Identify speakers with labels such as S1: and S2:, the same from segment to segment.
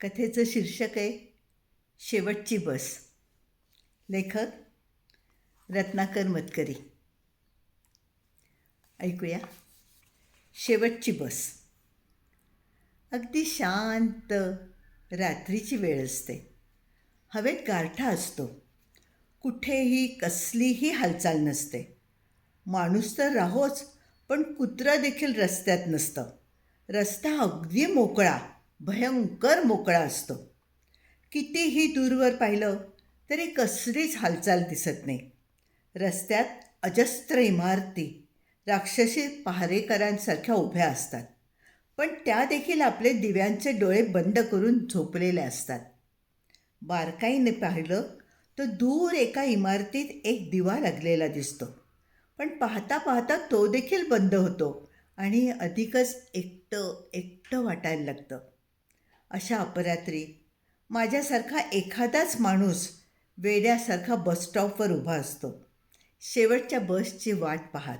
S1: कथेचं शीर्षक आहे शेवटची बस. लेखक रत्नाकर मतकरी. ऐकूया. शेवटची बस. अगदी शांत रात्रीची वेळ असते. हवेत गारठा असतो. कुठेही कसलीही हालचाल नसते. माणूस तर राहोच पण कुत्रा देखील रस्त्यात नसतं. रस्ता अगदी मोकळा. भयंकर मोकळा असतो. कितीही दूरवर पाहिलं तरी कसलीच हालचाल दिसत नाही. रस्त्यात अजस्त्र इमारती राक्षसी पहारेकरांसारख्या उभ्या असतात. पण त्या देखील आपले दिव्यांचे डोळे बंद करून झोपलेले असतात. बारकाईने पाहिलं तर दूर एका इमारतीत एक दिवा लागलेला दिसतो. पण पाहता पाहता तो देखील बंद होतो आणि अधिकच एकटं एकटं वाटायला लागतं. अशा अपरात्री. माझ्यासारखा एखादाच माणूस वेड्यासारखा बसस्टॉपवर उभा असतो. शेवटच्या बसची वाट पाहत.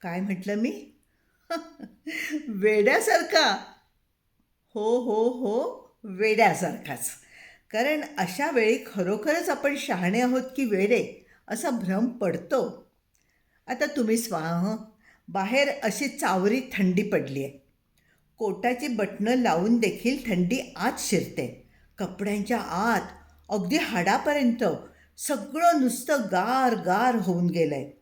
S1: काय म्हटलं मी? वेड्यासारखा? हो हो हो वेड्यासारखाच. कारण अशा वेळी खरोखरच आपण शहाणे आहोत की वेडे असा भ्रम पडतो. आता तुम्ही स्वाह बाहेर अशी चावरी थंडी पडली आहे कोटाची बटणं लावून देखील थंडी आत शिरते. कपड्यांच्या आत अगदी हाडापर्यंत सगळं नुसतं गार गार होऊन गेलं आहे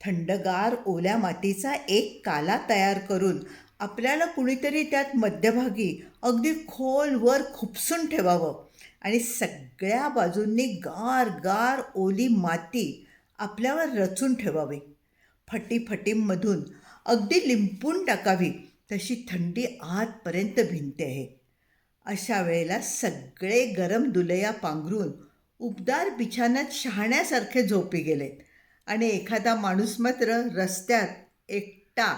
S1: थंडगार ओल्या मातीचा एक काला तयार करून आपल्याला कुणीतरी त्यात मध्यभागी अगदी खोलवर खुपसून ठेवावं आणि सगळ्या बाजूंनी गार गार ओली माती आपल्यावर रचून ठेवावी. फटीफटींमधून अगदी लिंपून टाकावी. तशी थंडी आतपर्यंत भिनते आहे. अशा वेळेला सगळे गरम दुलया पांघरून उबदार बिछाण्यात शहाण्यासारखे झोपी गेलेत आणि एखादा माणूस मात्र रस्त्यात एकटा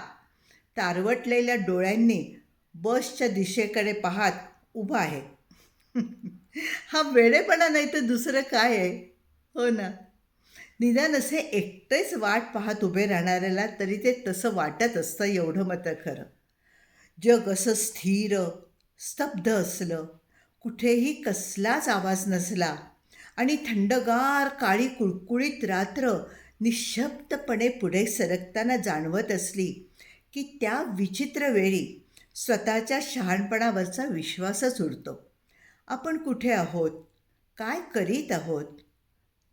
S1: तारवटलेल्या डोळ्यांनी बसच्या दिशेकडे पाहत उभा आहे. हा वेडेपणा नाही तर दुसरं काय आहे? हो ना. निदान असे एकटेच वाट पाहत उभे राहणाऱ्याला तरी ते तसं वाटत असतं एवढं मात्र खरं. जग असं स्थिर स्तब्ध असलं. कुठेही कसलाच आवाज नसला. आणि थंडगार काळी कुळकुळीत रात्र निशब्दपणे पुढे सरकताना जाणवत असली की त्या विचित्र वेळी स्वतःच्या शहाणपणावरचा विश्वासच उरतो आपण कुठे आहोत? काय करीत आहोत?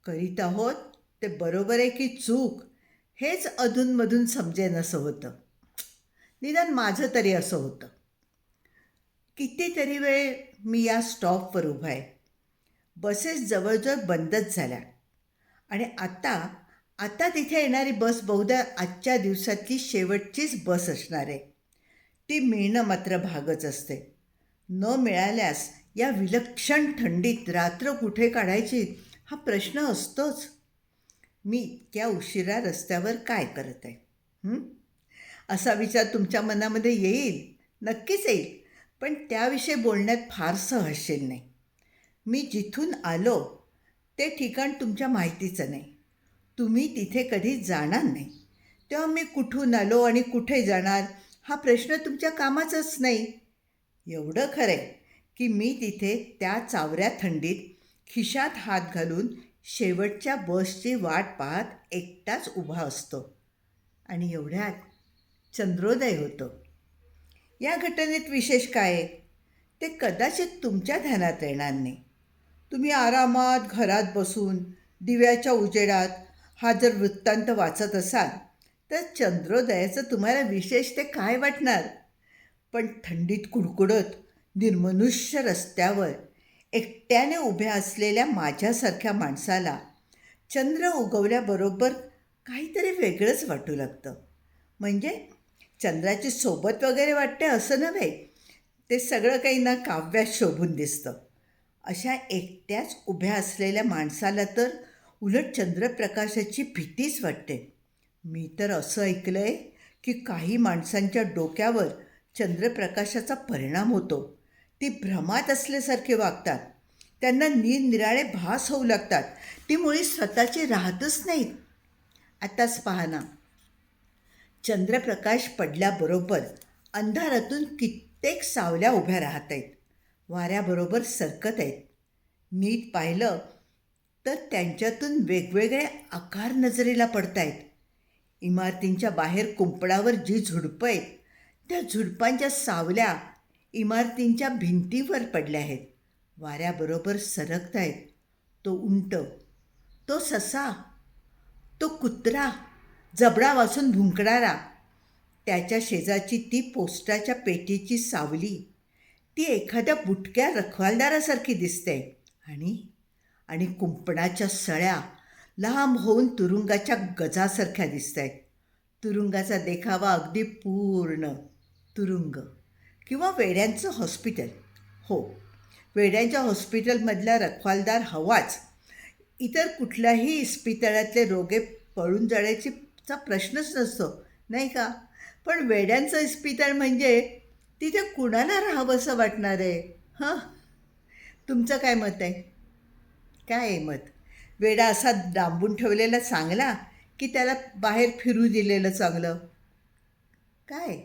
S1: करीत आहोत ते बरोबर आहे की चूक? हेच अधूनमधून समजेन असं होतं. निदान माझं तरी असं होतं. कितीतरी वेळ मी या स्टॉपवर उभा आहे. बसेस जवळजवळ बंदच झाल्या. आणि आता आता तिथे येणारी बस बहुधा आजच्या दिवसातली शेवटचीच बस असणार आहे. ती मिळणं मात्र भागच असते. न मिळाल्यास या विलक्षण थंडीत रात्र कुठे काढायची हा प्रश्न असतोच. मी इतक्या उशिरा रस्त्यावर काय करत आहे? असा विचार तुमच्या मनामध्ये येईल नक्कीच येईल. पण त्याविषयी बोलण्यात फारसं हसशील नाही. मी जिथून आलो ते ठिकाण तुमच्या माहितीचं नाही. तुम्ही तिथे कधी जाणार नाही. तेव्हा मी कुठून आलो आणि कुठे जाणार हा प्रश्न तुमच्या कामाचाच नाही. एवढं खरं आहे की मी तिथे त्या चावऱ्या थंडीत खिशात हात घालून शेवटच्या बसची वाट पाहत एकटाच उभा असतो. आणि एवढ्यात चंद्रोदय होतो. या घटनेत विशेष काय? आहे ते कदाचित तुमच्या ध्यानात येणार नाही. तुम्ही आरामात घरात बसून दिव्याच्या उजेडात हा जर वृत्तांत वाचत असाल तर चंद्रोदयाचं तुम्हाला विशेष ते काय वाटणार? पण थंडीत कुडकुडत निर्मनुष्य रस्त्यावर एकट्याने उभ्या असलेल्या माझ्यासारख्या माणसाला चंद्र उगवल्याबरोबर काहीतरी वेगळंच वाटू लागतं. म्हणजे चंद्राची सोबत वगैरे वाटते असं नव्हे. ते सगळं काही ना काव्यात शोभून दिसतं. अशा एकट्याच उभ्या असलेल्या माणसाला तर उलट चंद्रप्रकाशाची भीतीच वाटते. मी तर असं ऐकलं आहे की काही माणसांच्या डोक्यावर चंद्रप्रकाशाचा परिणाम होतो. ती भ्रमात असल्यासारखे वागतात. त्यांना निरनिराळे भास होऊ लागतात. ती मुळी स्वतःची राहतच नाहीत. आताच पहा ना. चंद्रप्रकाश पडल्याबरोबर अंधारातून कित्येक सावल्या उभ्या राहत आहेत. वाऱ्याबरोबर सरकत आहेत. नीट पाहिलं तर त्यांच्यातून वेगवेगळे आकार नजरेला पडत आहेत इमारतींच्या बाहेर कुंपणावर जी झुडपं आहेत त्या झुडपांच्या सावल्या इमारतींच्या भिंतीवर पडल्या आहेत. वाऱ्याबरोबर सरकत आहेत तो उंट तो ससा तो कुत्रा जबडा वाचून भुंकणारा त्याच्या शेजारची ती पोस्टाच्या पेटीची सावली. ती एखाद्या बुटक्या रखवालदारासारखी दिसते. आणि आणि कुंपणाच्या सळ्या लांब होऊन तुरुंगाच्या गजासारख्या दिसत आहेत तुरुंगाचा देखावा अगदी पूर्ण तुरुंग किंवा वेड्यांचं हॉस्पिटल. हो वेड्यांच्या हॉस्पिटलमधला रखवालदार हवाच. इतर कुठल्याही इस्पितळातले रोगे पळून जाण्याची चा प्रश्नच नसतो नाही का? पण वेड्यांचं इस्पितळ म्हणजे तिथे कुणाला राहावंसं वाटणार आहे हां? तुमचं काय मत आहे? काय आहे मत? वेडा असा डांबून ठेवलेला चांगला की त्याला बाहेर फिरू दिलेलं चांगलं? काय?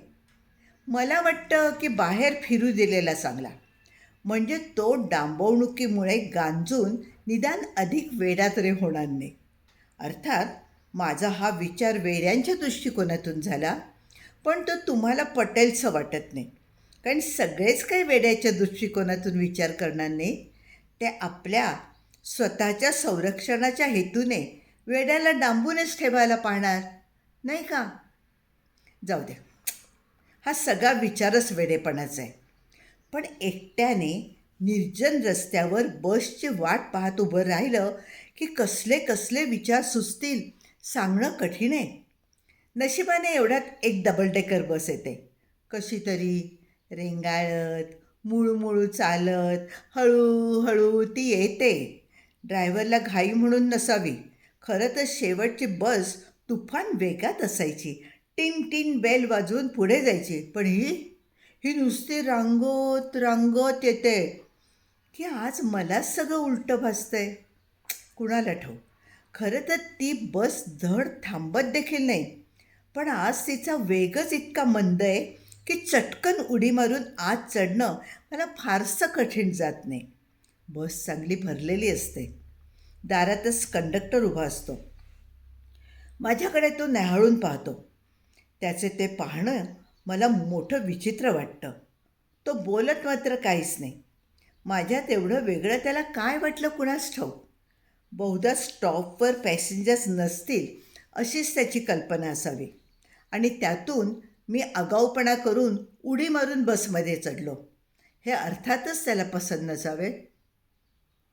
S1: मला वाटतं की बाहेर फिरू दिलेला चांगला. म्हणजे तो डांबवणुकीमुळे गांजून निदान अधिक वेडा तरी होणार नाही. अर्थात माझा हा विचार वेड्यांच्या दृष्टिकोनातून झाला पण तो तुम्हाला पटेलचं वाटत नाही. कारण सगळेच काही वेड्याच्या दृष्टिकोनातून विचार करणार नाही. ते आपल्या स्वतःच्या संरक्षणाच्या हेतूने वेड्याला डांबूनच ठेवायला पाहणार नाही का? जाऊ द्या. हा सगळा विचारच वेडेपणाचा आहे. पण एकट्याने निर्जन रस्त्यावर बसची वाट पाहत उभं राहिलं की कसले कसले विचार सुचतील. सांगणं कठीण आहे. नशिबाने एवढ्यात एक डबल डेकर बस येते. कशी तरी रेंगाळत मुळूमुळू चालत हळूहळू ती येते. ड्रायव्हरला घाई म्हणून नसावी. खरं तर शेवटची बस तुफान वेगात असायची. टिन टिन बेल वाजवून पुढे जायची. पण ही ही नुसती रांगोत रांगोत येते. की आज मलाच सगळं उलटं भासतंय. कुणाला ठाऊ खरं तर ती बस धड थांबत देखील नाही. पण आज तिचा वेगच इतका मंद आहे की चटकन उडी मारून आत चढणं मला फारसं कठीण जात नाही. बस चांगली भरलेली असते. दारातच कंडक्टर उभा असतो. माझ्याकडे तो न्याहाळून पाहतो. त्याचे ते पाहणं मला मोठं विचित्र वाटतं. तो बोलत मात्र काहीच नाही. माझ्यात एवढं वेगळं त्याला काय वाटलं कुणास ठाऊक? बहुधा स्टॉपवर पॅसेंजर्स नसतील अशीच त्याची कल्पना असावी. आणि त्यातून मी आगाऊपणा करून उडी मारून बसमध्ये चढलो. हे अर्थातच त्याला पसंत नसावे.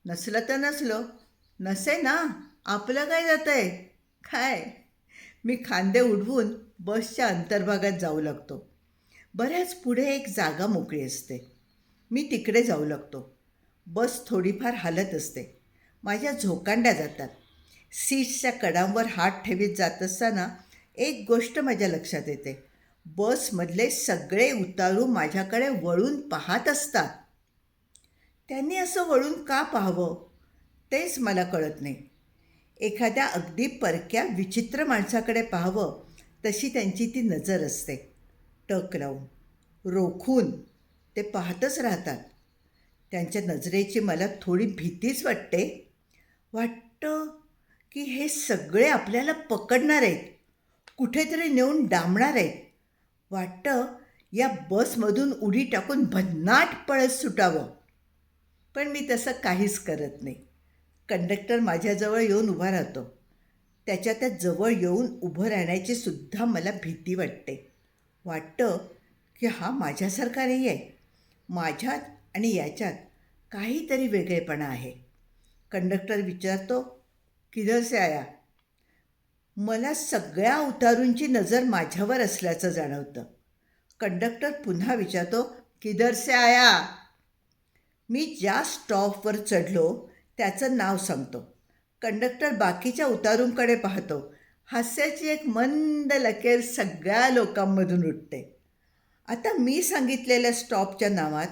S1: नसलं तर नसलं. नसे ना. आपलं काय जातं आहे काय? मी खांदे उडवून बसच्या अंतर्भागात जाऊ लागतो. बऱ्याच पुढे एक जागा मोकळी असते. मी तिकडे जाऊ लागतो. बस थोडीफार हालत असते. माझ्या झोकांड्या जातात. सीट्सच्या कडांवर हात ठेवीत जात असताना एक गोष्ट माझ्या लक्षात येते. बसमधले सगळे उतारू माझ्याकडे वळून पाहत असतात. त्यांनी असं वळून का पाहावं? तेच मला कळत नाही. एखाद्या अगदी परक्या विचित्र माणसाकडे पाहावं तशी त्यांची ती नजर असते. टक लावून रोखून ते पाहतच राहतात. त्यांच्या नजरेची मला थोडी भीतीच वाटते. वाटतं की हे सगळे आपल्याला पकडणार आहेत. कुठेतरी नेऊन डांबणार आहेत. वाटतं या बसमधून उडी टाकून भन्नाट पळत सुटावं. पण मी तसं काहीच करत नाही. कंडक्टर माझ्याजवळ येऊन उभा राहतो. त्याच्या त्या जवळ येऊन उभं राहण्याची सुद्धा मला भीती वाटते. वाटतं की हा माझ्यासारखा नाही आहे माझ्यात आणि याच्यात काहीतरी वेगळेपणा आहे. कंडक्टर विचारतो किधर से आया मला सगळ्या उतारूंची नजर माझ्यावर असल्याचं जाणवतं. कंडक्टर पुन्हा विचारतो किधर से आया मी ज्या स्टॉपवर चढलो त्याचं नाव सांगतो. कंडक्टर बाकीच्या उतारूंकडे पाहतो. हास्याची एक मंद लकेर सगळ्या लोकांमधून उठते. आता मी सांगितलेल्या स्टॉपच्या नावात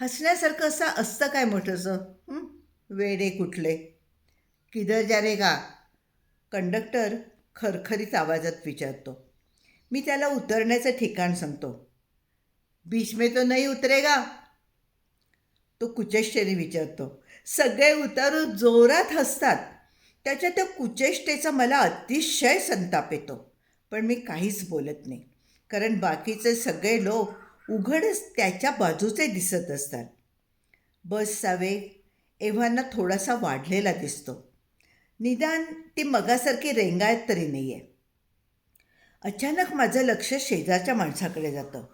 S1: हसण्यासारखं असं असतं काय मोठंसं? वेडे कुठले? किधर जा रे का कंडक्टर खरखरीत आवाजात विचारतो. मी त्याला उतरण्याचं ठिकाण सांगतो. बीच में तो नाही उतरेगा तो कुचेष्टेने विचारतो. सगळे उतारू जोरात हसतात. त्याच्या त्या कुचेष्टेचा मला अतिशय संताप येतो. पण मी काहीच बोलत नाही. कारण बाकीचे सगळे लोक उघडच त्याच्या बाजूचे दिसत असतात. बसचा वेग एव्हाना थोडासा वाढलेला दिसतो. निदान ती मगासारखी रेंगाळत तरी नाही आहे अचानक माझं लक्ष शेजारच्या माणसाकडे जातं.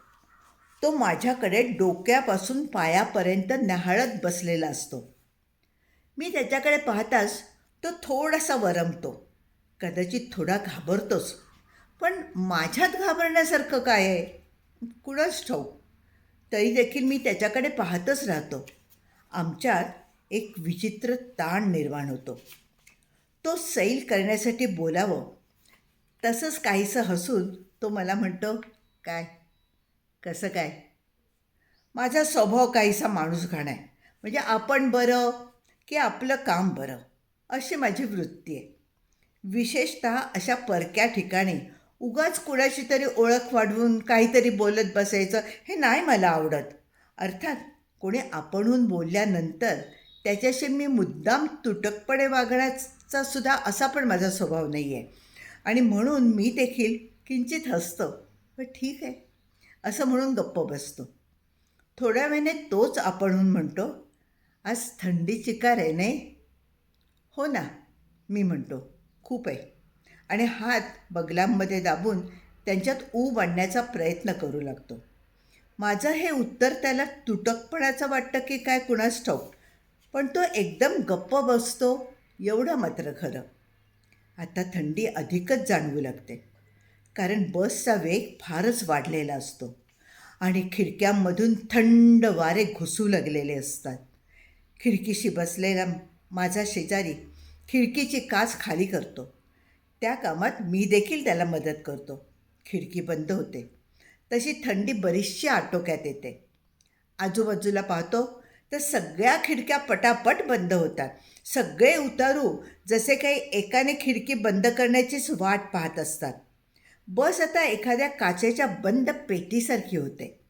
S1: तो माझ्याकडे डोक्यापासून पायापर्यंत न्याहाळत बसलेला असतो. मी त्याच्याकडे पाहताच तो थोडासा वरमतो. कदाचित थोडा घाबरतोच. पण माझ्यात घाबरण्यासारखं काय आहे? कुणाच ठाऊक. तरी देखील मी त्याच्याकडे पाहतच राहतो. आमच्यात एक विचित्र ताण निर्माण होतो. तो सैल करण्यासाठी बोलावं. तसंच काहीसं हसून तो मला म्हणतो काय? कसं काय? माझा स्वभाव काहीसा माणूस घाण आहे म्हणजे आपण बरं की आपलं काम बरं. अशी माझी वृत्ती आहे. विशेषत अशा परक्या ठिकाणी उगाच कुणाची तरी ओळख वाढवून काहीतरी बोलत बसायचं हे नाही मला आवडत. अर्थात कोणी आपणहून बोलल्यानंतर त्याच्याशी मी मुद्दाम तुटकपणे वागण्याचा सुद्धा असा पण माझा स्वभाव नाही आहे आणि म्हणून मी देखील किंचित हसतो. पण ठीक आहे. असं म्हणून गप्प बसतो. थोड्या वेळाने तोच आपणहून म्हणतो आज थंडी चिकार आहे नाही? हो ना मी म्हणतो. खूप आहे. आणि हात बगलांमध्ये दाबून त्यांच्यात ऊब आणण्याचा प्रयत्न करू लागतो. माझं हे उत्तर त्याला तुटकपणाचं वाटतं की काय कुणास ठाऊक? पण तो एकदम गप्प बसतो एवढं मात्र खरं. आता थंडी अधिकच जाणवू लागते. कारण बसचा वेग फारच वाढलेला असतो आणि खिडक्यांमधून थंड वारे घुसू लागलेले असतात. खिडकीशी बसलेला माझा शेजारी खिडकीची काच खाली करतो. त्या कामात मी देखील त्याला मदत करतो. खिडकी बंद होते. तशी थंडी बरीचशी आटोक्यात येते. आजूबाजूला पाहतो तर सगळ्या खिडक्या पटापट बंद होतात. सगळे उतारू जसे काही एकाने खिडकी बंद करण्याचीच वाट पाहत असतात. बस आता एखाद्या काचेच्या बंद पेटीसारखी होते.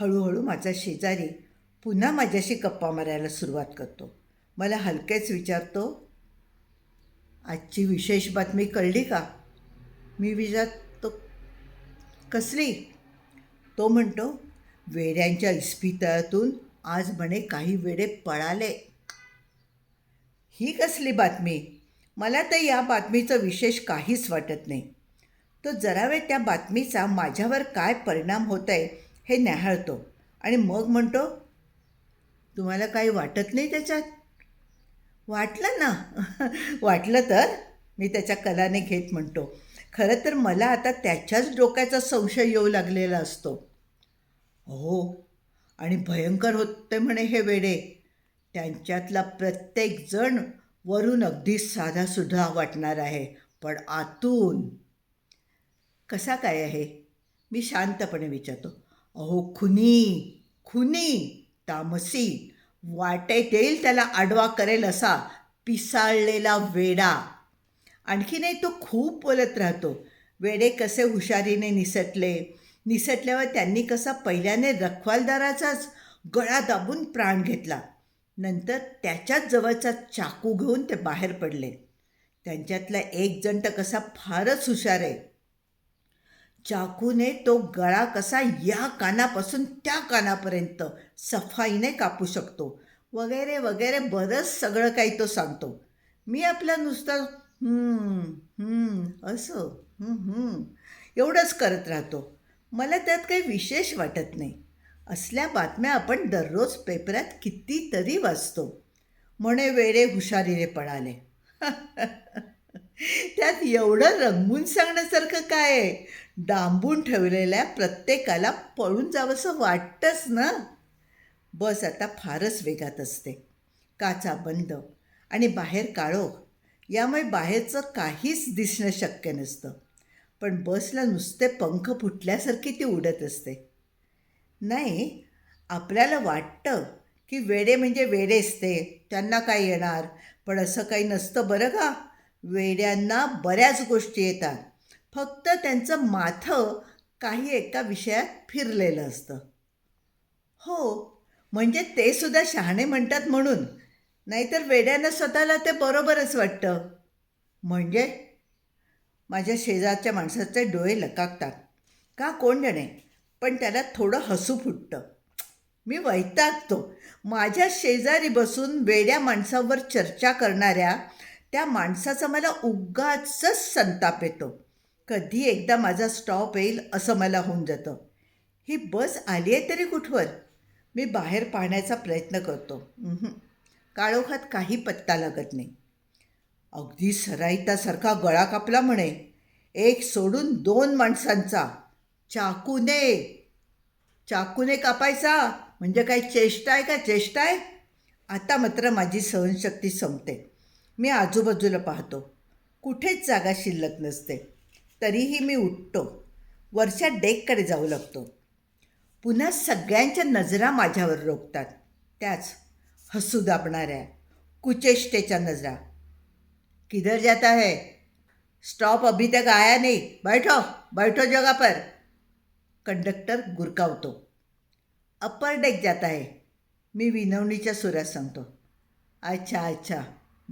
S1: हळूहळू माझा शेजारी पुन्हा माझ्याशी गप्पा मारायला सुरुवात करतो. मला हलकेच विचारतो आजची विशेष बातमी कळली का? मी विचारतो कसली? तो म्हणतो वेड्यांच्या इस्पितळातून आज म्हणे काही वेळे पळाले. ही कसली बातमी? मला तर या बातमीचं विशेष काहीच वाटत नाही. तो जरा वेळ त्या बातमीचा माझ्यावर काय परिणाम होत आहे हे न्याहाळतो आणि मग म्हणतो तुम्हाला काही वाटत नाही त्याच्यात? वाटलं ना. वाटलं तर? मी त्याच्या कलाने घेत म्हणतो. खरं तर मला आता त्याच्याच डोक्याचा संशय येऊ लागलेला असतो. हो आणि भयंकर होते म्हणे हे वेडे. त्यांच्यातला प्रत्येक जण वरून अगदी साधासुद्धा वाटणार आहे पण आतून कसा काय आहे? मी शांतपणे विचारतो. अहो खुनी खुनी तामसी वाटेत येईल त्याला आडवा करेल असा पिसाळलेला वेडा. आणखीनही तो खूप बोलत राहतो. वेडे कसे हुशारीने निसटले निसटल्यावर त्यांनी कसा पहिल्याने रखवालदाराचाच गळा दाबून प्राण घेतला. नंतर त्याच्याच जवळचा चाकू घेऊन ते बाहेर पडले. त्यांच्यातला एक जण तर कसा फारच हुशार आहे. चाकूने तो गळा कसा या कानापासून त्या कानापर्यंत सफाईने कापू शकतो. वगैरे वगैरे बरंच सगळं काही तो सांगतो. मी आपला नुसतं असं एवढंच करत राहतो. मला त्यात काही विशेष वाटत नाही. असल्या बातम्या आपण दररोज पेपरात कितीतरी वाचतो. म्हणे वेडे हुशारीने पळाले. त्यात एवढं रंगवून सांगण्यासारखं काय? आहे डांबून ठेवलेल्या प्रत्येकाला पळून जावंसं वाटतंच ना? बस आता फारच वेगात असते. काचा बंद आणि बाहेर काळोख. यामुळे बाहेरचं काहीच दिसणं शक्य नसतं. पण बसला नुसते पंख फुटल्यासारखी ती उडत असते. नाही आपल्याला वाटतं की वेडे म्हणजे वेडेच ते त्यांना काय येणार? पण असं काही नसतं बरं का? वेड्यांना बऱ्याच गोष्टी येतात. फक्त त्यांचं माथं काही एका विषयात फिरलेलं असतं. हो म्हणजे ते सुद्धा शहाणे म्हणतात म्हणून. नाहीतर वेड्यांना स्वतःला ते बरोबरच वाटतं. म्हणजे? माझ्या शेजारच्या माणसाचे डोळे लकाकतात. का कोण जाणे? पण त्याला थोडं हसू फुटतं. मी वैतागतो. माझ्या शेजारी बसून वेड्या माणसावर चर्चा करणाऱ्या त्या माणसाचा मला उगाचच संताप येतो. कधी एकदा माझा स्टॉप येईल असं मला होऊन जातं. ही बस आली आहे तरी कुठवर? मी बाहेर पाहण्याचा प्रयत्न करतो. काळोखात काही पत्ता लागत नाही. अगदी सराईतासारखा गळा कापला म्हणे. एक सोडून दोन माणसांचा. चाकूने. चाकूने कापायचा. म्हणजे काय चेष्टा आहे का? चेष्टा आहे? आता मात्र माझी सहनशक्ती संपते. मी आजूबाजूला पाहतो. कुठेच जागा शिल्लक नसते. तरीही मी उठतो. वरच्या डेककडे जाऊ लागतो. पुन्हा सगळ्यांच्या नजरा माझ्यावर रोखतात. त्याच हसू दाबणाऱ्या कुचेष्टेच्या नजरा. किधर जाता है? स्टॉप अभी तक आया नहीं। बैठो बैठो जगह पर। कंडक्टर गुरकावतो। अप्पर डेक जाता है। मी विनवणीच्या सुरात सांगतो। अच्छा अच्छा।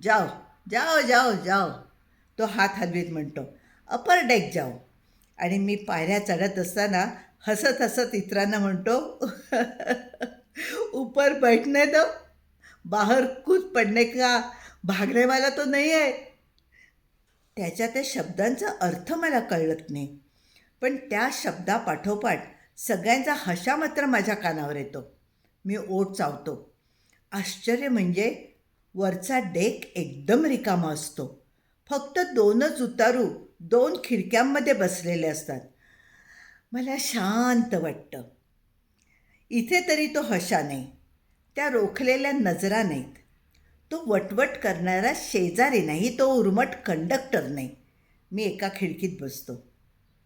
S1: जाओ जाओ जाओ जाओ। तो हात हलवीत म्हणतो। अपर डेक जाओ। आणि मी पायऱ्या चढत असताना हसत हसत इतरांना म्हणतो ऊपर बैठने दो। बाहर कूद पडणे का? भागने वाला तो नाही आहे त्याच्या त्या शब्दांचा अर्थ मला कळत नाही. पण त्या शब्दापाठोपाठ सगळ्यांचा हशा मात्र माझ्या कानावर येतो. मी ओठ चावतो. आश्चर्य म्हणजे वरचा डेक एकदम रिकामा असतो. फक्त दोनच उतारू दोन खिडक्यांमध्ये बसलेले असतात. मला शांत वाटतं. इथे तरी तो हशा नाही. त्या रोखलेल्या नजरा नाहीत. तो वटवट करणारा शेजारी नाही तो उर्मट कंडक्टर नाही. मी एका खिडकीत बसतो.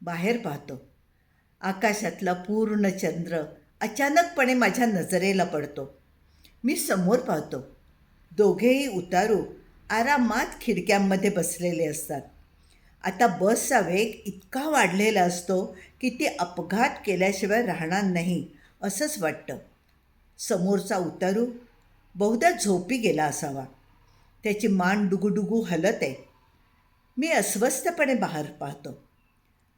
S1: बाहेर पाहतो. आकाशातला पूर्ण चंद्र अचानकपणे माझ्या नजरेला पडतो. मी समोर पाहतो. दोघेही उतारू आरामात खिडक्यांमध्ये बसलेले असतात. आता बसचा वेग इतका वाढलेला असतो की ती अपघात केल्याशिवाय राहणार नाही असंच वाटतं. समोरचा उतारू बहुधा झोपी गेला असावा. त्याची मान डुगुडुगू हलत आहे. मी अस्वस्थपणे बाहेर पाहतो.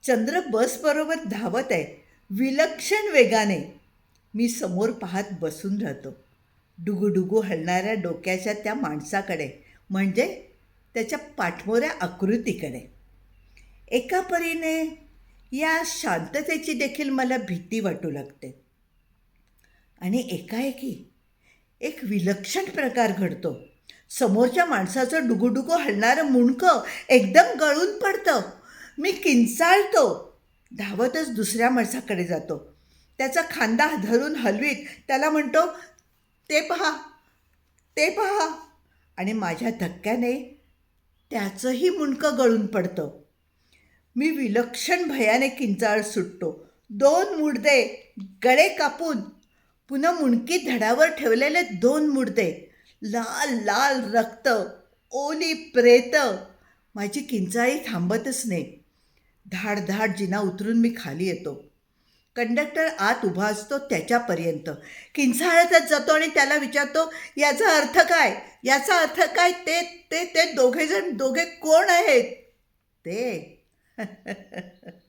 S1: चंद्र बसबरोबर धावत आहे. विलक्षण वेगाने मी समोर पाहत बसून राहतो. डुगुडुगू हलणाऱ्या डोक्याच्या त्या माणसाकडे म्हणजे त्याच्या पाठमोऱ्या आकृतीकडे. एका परीने या शांततेची देखील मला भीती वाटू लागते. आणि एकाएकी एक विलक्षण प्रकार घडतो. समोरच्या माणसाचं डुगुडुगू हलणारं मुंडकं एकदम गळून पडतं. मी किंचाळतो. धावतच दुसऱ्या माणसाकडे जातो. त्याचा खांदा धरून हलवीत. त्याला म्हणतो ते पहा ते पहा. आणि माझ्या धक्क्याने त्याचंही मुंडकं गळून पडतं. मी विलक्षण भयाने किंचाळ सुटतो. दोन मुडदे गळे कापून पुन्हा मुंडकी धडावर ठेवलेले दोन मुडदे लाल लाल रक्त ओली प्रेत. माझी किंचाळी थांबतच नाही. धाड धाड जिना उतरून मी खाली येतो. कंडक्टर आत उभा असतो त्याच्यापर्यंत. किंचाळतच जातो आणि त्याला विचारतो याचा अर्थ काय? याचा अर्थ काय? ते ते ते दोघेजण दोघे कोण आहेत? ते.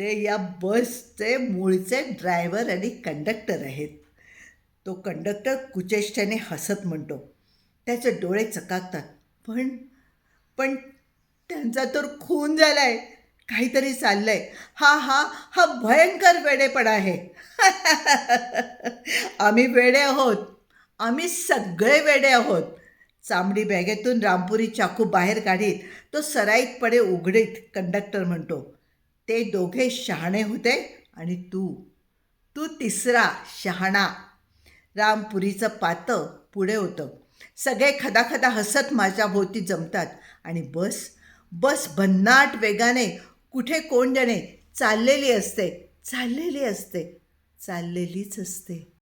S1: ते या बसचे मूळचे ड्रायव्हर आणि कंडक्टर आहेत. तो कंडक्टर कुचेष्टाने हसत म्हणतो. त्याचे डोळे चकाकतात. पण पण त्यांचा तर खून झालाय. काहीतरी चाललंय. हा हा हा भयंकर वेडेपणा आहे. आम्ही वेडे आहोत. आम्ही सगळे वेडे आहोत. चांबडी बॅगेतून रामपुरी चाकू बाहेर काढीत तो सराईतपणे उघडीत कंडक्टर म्हणतो. ते दोघे शहाणे होते आणि तू तू तिसरा शहाणा. रामपुरीचं पातं पुढे होतं. सगळे खदाखदा हसत माझ्या भोवती जमतात आणि बस बस भन्नाट वेगाने कुठे कोण जाणे चाललेली असते चाललेली असते चाललेलीच असते.